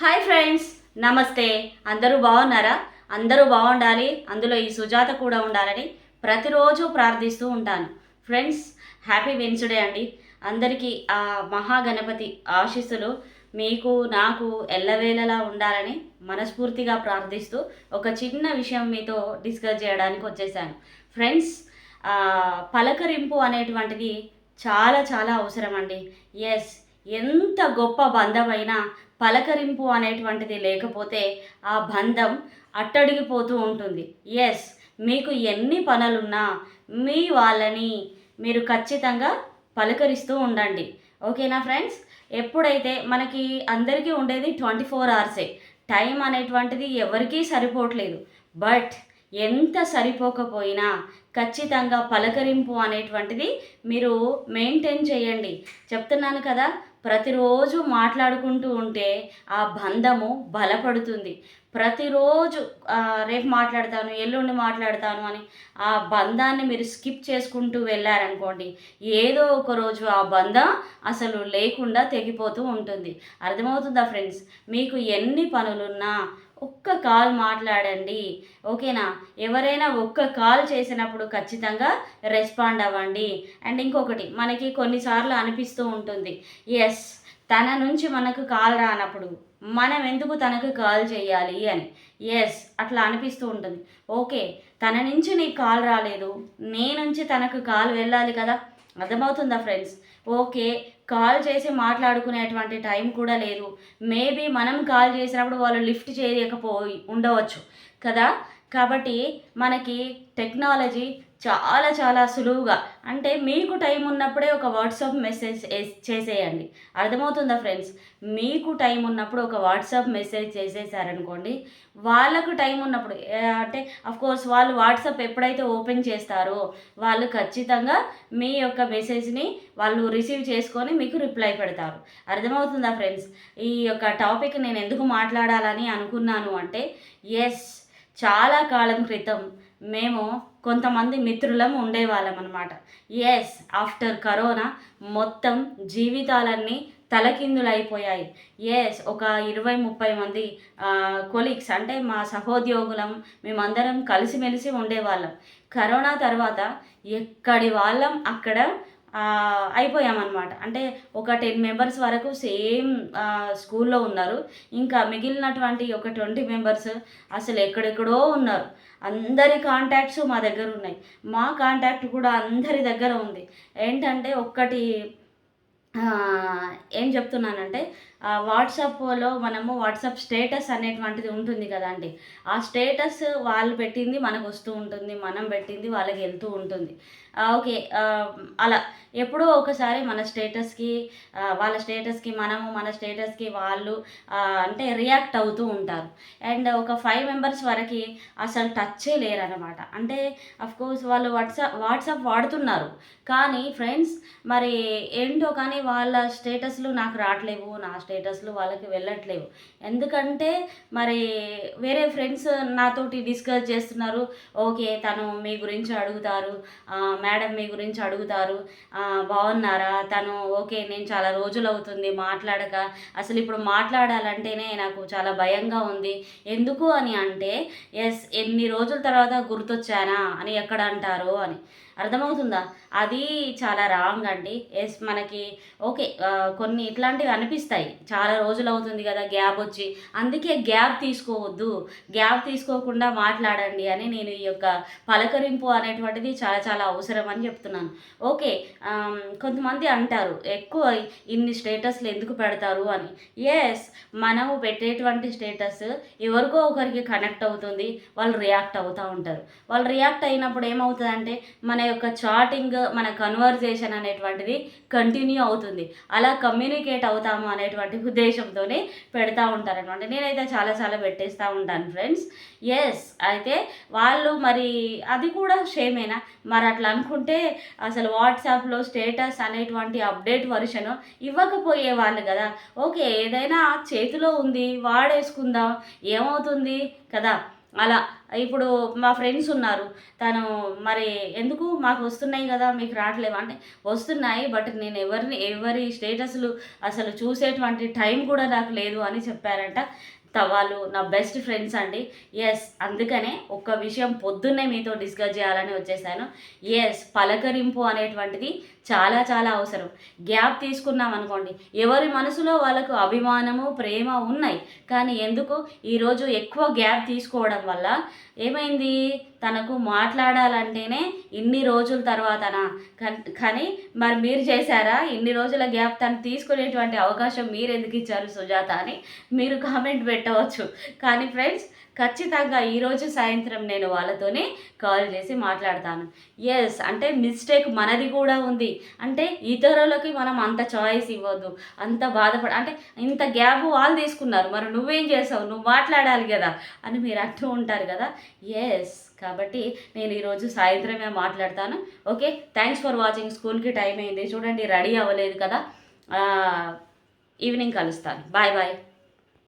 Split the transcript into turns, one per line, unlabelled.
Hi friends నమస్తే. అందరూ బాగున్నారా? అందరూ బాగుండాలి. అందులో ఈ సుజాత కూడా ఉండాలని ప్రతిరోజు ప్రార్థిస్తూ ఉంటాను. ఫ్రెండ్స్ హ్యాపీ వెన్స్డే అండి. అందరికీ ఆ మహాగణపతి ఆశీస్సులు మీకు నాకు ఎల్లవేళలా ఉండాలని మనస్ఫూర్తిగా ప్రార్థిస్తూ ఒక చిన్న విషయం మీతో డిస్కస్ చేయడానికి వచ్చేసాను. ఫ్రెండ్స్ పలకరింపు అనేటువంటిది చాలా చాలా అవసరం అండి ఎస్ ఎంత గొప్ప బంధమైనా పలకరింపు అనేటువంటిది లేకపోతే ఆ బంధం అట్టడిగిపోతూ ఉంటుంది. ఎస్ మీకు ఎన్ని పనులున్నా మీ వాళ్ళని మీరు ఖచ్చితంగా పలకరిస్తూ ఉండండి. ఓకేనా ఫ్రెండ్స్ ఎప్పుడైతే మనకి అందరికీ ఉండేది ట్వంటీ ఫోర్ అవర్సే టైం అనేటువంటిది ఎవరికీ సరిపోవట్లేదు. బట్ ఎంత సరిపోకపోయినా ఖచ్చితంగా పలకరింపు అనేటువంటిది మీరు మెయింటైన్ చేయండి. చెప్తున్నాను కదా ప్రతిరోజు మాట్లాడుకుంటూ ఉంటే ఆ బంధము బలపడుతుంది. ప్రతిరోజు రేపు మాట్లాడతాను ఎల్లుండి మాట్లాడతాను అని ఆ బంధాన్ని మీరు స్కిప్ చేసుకుంటూ వెళ్ళారనుకోండి ఏదో ఒక రోజు ఆ బంధం అసలు లేకుండా తెగిపోతూ ఉంటుంది. అర్థమవుతుందా ఫ్రెండ్స్? మీకు ఎన్ని పనులున్నా ఒక్క కాల్ మాట్లాడండి. ఓకేనా? ఎవరైనా ఒక్క కాల్ చేసినప్పుడు ఖచ్చితంగా రెస్పాండ్ అవ్వండి. అండ్ ఇంకొకటి మనకి కొన్నిసార్లు అనిపిస్తూ ఉంటుంది. ఎస్ తన నుంచి మనకు కాల్ రానప్పుడు మనం ఎందుకు తనకు కాల్ చేయాలి అని. ఎస్ అట్లా అనిపిస్తూ ఉంటుంది. ఓకే తన నుంచి నీకు కాల్ రాలేదు. నీ నుంచి తనకు కాల్ వెళ్ళాలి కదా? అర్థమవుతుందా ఫ్రెండ్స్ ఓకే కాల్ చేసి మాట్లాడుకునేటువంటి టైం కూడా లేదు. మేబీ మనం కాల్ చేసినప్పుడు వాళ్ళు లిఫ్ట్ చేయకపోయి ఉండవచ్చు కదా? కాబట్టి మనకి టెక్నాలజీ చాలా చాలా సులువుగా. అంటే మీకు టైం ఉన్నప్పుడే ఒక వాట్సాప్ మెసేజ్ చేసేయండి. అర్థమవుతుందా ఫ్రెండ్స్? మీకు టైం ఉన్నప్పుడు ఒక వాట్సాప్ మెసేజ్ చేసేసారనుకోండి వాళ్ళకు టైం ఉన్నప్పుడు అంటే కోర్స్ వాళ్ళు వాట్సాప్ ఎప్పుడైతే ఓపెన్ చేస్తారో వాళ్ళు ఖచ్చితంగా మీ యొక్క మెసేజ్ని వాళ్ళు రిసీవ్ చేసుకొని మీకు రిప్లై పెడతారు. అర్థమవుతుందా ఫ్రెండ్స్? ఈ యొక్క టాపిక్ నేను ఎందుకు మాట్లాడాలని అనుకున్నాను అంటే ఎస్ చాలా కాలం క్రితం మేము కొంతమంది మిత్రులం ఉండేవాళ్ళం అనమాట ఎస్ ఆఫ్టర్ కరోనా మొత్తం జీవితాలన్నీ తలకిందులైపోయాయి. ఎస్ ఒక ఇరవై ముప్పై మంది కొలీగ్స్ అంటే మా సహోద్యోగులం మేమందరం కలిసిమెలిసి ఉండేవాళ్ళం. కరోనా తర్వాత ఎక్కడి వాళ్ళం? అక్కడ అయిపోయామన్నమాట. అంటే ఒక టెన్ మెంబర్స్ వరకు సేమ్ స్కూల్లో ఉన్నారు. ఇంకా మిగిలినటువంటి ఒక ట్వంటీ మెంబర్స్ అసలు ఎక్కడెక్కడో ఉన్నారు. అందరి కాంటాక్ట్స్ మా దగ్గర ఉన్నాయి. మా కాంటాక్ట్ కూడా అందరి దగ్గర ఉంది. ఏంటంటే ఒక్కటి ఏం చెప్తున్నానంటే వాట్సాప్లో మనము వాట్సాప్ స్టేటస్ అనేటువంటిది ఉంటుంది కదండి. ఆ స్టేటస్ వాళ్ళు పెట్టింది మనకు వస్తూ ఉంటుంది మనం పెట్టింది వాళ్ళకి వెళ్తూ ఉంటుంది. ఓకే అలా ఎప్పుడో ఒకసారి మన స్టేటస్కి వాళ్ళ స్టేటస్కి మనము మన స్టేటస్కి వాళ్ళు అంటే రియాక్ట్ అవుతూ ఉంటారు. అండ్ ఒక ఫైవ్ మెంబర్స్ వరకు అసలు టచ్చే లేరనమాట అంటే కోర్స్ వాళ్ళు వాట్సాప్ వాట్సాప్ వాడుతున్నారు. కానీ ఫ్రెండ్స్ మరి ఏంటో కానీ వాళ్ళ స్టేటస్లు నాకు రావట్లేవు నా స్టేటస్లు వాళ్ళకి వెళ్ళట్లేవు. ఎందుకంటే మరి వేరే ఫ్రెండ్స్ నాతోటి డిస్కస్ చేస్తున్నారు. ఓకే తను మీ గురించి అడుగుతారు. మేడం మీ గురించి అడుగుతారు. బాగున్నారా? తను ఓకే నేను చాలా రోజులు అవుతుంది మాట్లాడక. అసలు ఇప్పుడు మాట్లాడాలంటేనే నాకు చాలా భయంగా ఉంది. ఎందుకు అని అంటే ఎస్ ఎన్ని రోజుల తర్వాత గుర్తొచ్చానా అని ఎక్కడ అంటారు అని. అర్థమవుతుందా? అది చాలా రాంగ్ అండి. ఎస్ మనకి ఓకే కొన్ని ఇట్లాంటివి అనిపిస్తాయి. చాలా రోజులు అవుతుంది కదా గ్యాప్ వచ్చి. అందుకే గ్యాప్ తీసుకోవద్దు. గ్యాప్ తీసుకోకుండా మాట్లాడండి అని నేను ఈ యొక్క పలకరింపు అనేటువంటిది చాలా చాలా అవసరం అని చెప్తున్నాను. ఓకే కొంతమంది అంటారు ఎక్కువ ఇన్ని స్టేటస్లు ఎందుకు పెడతారు అని. ఎస్ మనము పెట్టేటువంటి స్టేటస్ ఎవరికో ఒకరికి కనెక్ట్ అవుతుంది వాళ్ళు రియాక్ట్ అవుతూ ఉంటారు. వాళ్ళు రియాక్ట్ అయినప్పుడు ఏమవుతుందంటే మన యొక్క చాటింగ్ మన కన్వర్జేషన్ అనేటువంటిది కంటిన్యూ అవుతుంది. అలా కమ్యూనికేట్ అవుతాము అనేటువంటి ఉద్దేశంతోనే పెడతా ఉంటారనమాట నేనైతే చాలా చాలా పెట్టేస్తూ ఉంటాను ఫ్రెండ్స్ ఎస్ అయితే వాళ్ళు మరి అది కూడా షేమేనా మరి అట్లా అనుకుంటే అసలు వాట్సాప్లో స్టేటస్ అనేటువంటి అప్డేట్ వర్షన్ ఇవ్వకపోయే వాళ్ళు కదా. ఓకే ఏదైనా చేతిలో ఉంది వాడేసుకుందాం ఏమవుతుంది కదా? అలా. ఇప్పుడు మా ఫ్రెండ్స్ ఉన్నారు. తను మరి ఎందుకు మాకు వస్తున్నాయి కదా మీకు రావట్లేవు? అంటే వస్తున్నాయి బట్ నేను ఎవరిని ఎవరి స్టేటస్లు అసలు చూసేటువంటి టైం కూడా నాకు లేదు అని చెప్పారంట. వాళ్ళు నా బెస్ట్ ఫ్రెండ్స్ అండి. ఎస్ అందుకనే ఒక్క విషయం పొద్దున్నే మీతో డిస్కస్ చేయాలని వచ్చేసాను. ఎస్ పలకరింపు అనేటువంటిది చాలా చాలా అవసరం. గ్యాప్ తీసుకున్నాం అనుకోండి ఎవరి మనసులో వాళ్ళకు అభిమానము ప్రేమ ఉన్నాయి. కానీ ఎందుకు ఈరోజు ఎక్కువ గ్యాప్ తీసుకోవడం వల్ల ఏమైంది? తనకు మాట్లాడాలంటేనే ఇన్ని రోజుల తర్వాతనా? కన్- కానీ మరి మీరు చేశారా? ఇన్ని రోజుల గ్యాప్ తను తీసుకునేటువంటి అవకాశం మీరు ఎందుకు ఇచ్చారు సుజాత అని మీరు కామెంట్ పెట్టవచ్చు. కానీ ఫ్రెండ్స్ ఖచ్చితంగా ఈరోజు సాయంత్రం నేను వాళ్ళతోనే కాల్ చేసి మాట్లాడతాను. ఎస్ అంటే మిస్టేక్ మనది కూడా ఉంది. అంటే ఇతరులకి మనం అంత చాయిస్ ఇవ్వద్దు. అంత బాధపడ అంటే ఇంత గ్యాప్ వాళ్ళు తీసుకున్నారు. మరి నువ్వేం చేసావు? నువ్వు మాట్లాడాలి కదా? అని మీరు అంటూ ఉంటారు కదా? ఎస్ కాబట్టి నేను ఈరోజు సాయంత్రమే మాట్లాడతాను. ఓకే థ్యాంక్స్ ఫర్ వాచింగ్ స్కూల్కి టైం అయింది. చూడండి రెడీ అవ్వలేదు కదా? ఈవినింగ్ కలుస్తాను. Bye bye